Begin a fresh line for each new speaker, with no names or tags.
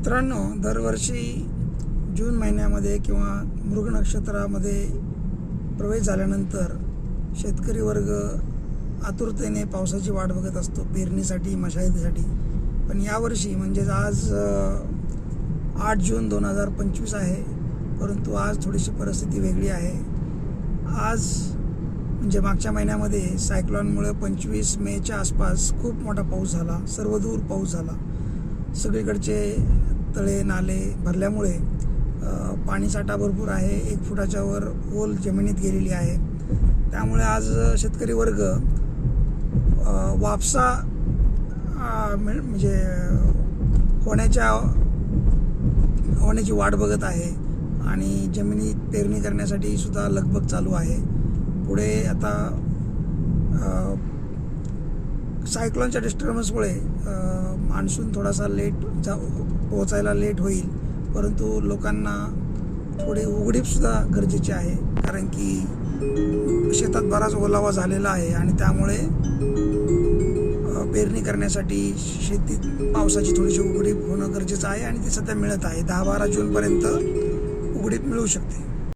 मित्रांनो दरवर्षी जून महिन्यामध्ये किंवा मृग नक्षत्रामध्ये प्रवेश झाल्यानंतर शेतकरी वर्ग आतुरतेने पावसाची वाट बघत असतो पेरणीसाठी मशागतीसाठी. पण यावर्षी म्हणजेच आज आठ जून दोन हजार पंचवीस आहे परंतु आज थोडीशी परिस्थिती वेगळी आहे. आज म्हणजे मागच्या महिन्यामध्ये सायक्लॉनमुळे पंचवीस मेच्या आसपास खूप मोठा पाऊस झाला सर्वदूर पाऊस झाला. सगळीकडचे तळे नाले भरल्यामुळे पाणीसाठा भरपूर आहे. एक फुटाच्या वर ओल जमिनीत गेलेली आहे. त्यामुळे आज शेतकरी वर्ग वापसा मिळ- म्हणजे होण्याच्या होण्याची वाट बघत आहे. आणि जमिनीत पेरणी करण्यासाठी सुद्धा लगबग चालू आहे. पुढे आता सायक्लॉनच्या डिस्टर्बन्समुळे मान्सून थोडासा लेट जा पोहोचायला लेट होईल. परंतु लोकांना थोडी उघडीपसुद्धा गरजेची आहे. कारण की शेतात बराच ओलावा झालेला आहे आणि त्यामुळे पेरणी करण्यासाठी शेतीत पावसाची थोडीशी उघडीप होणं गरजेचं आहे आणि ती सध्या मिळत आहे. दहा बारा जूनपर्यंत उघडीप मिळू शकते.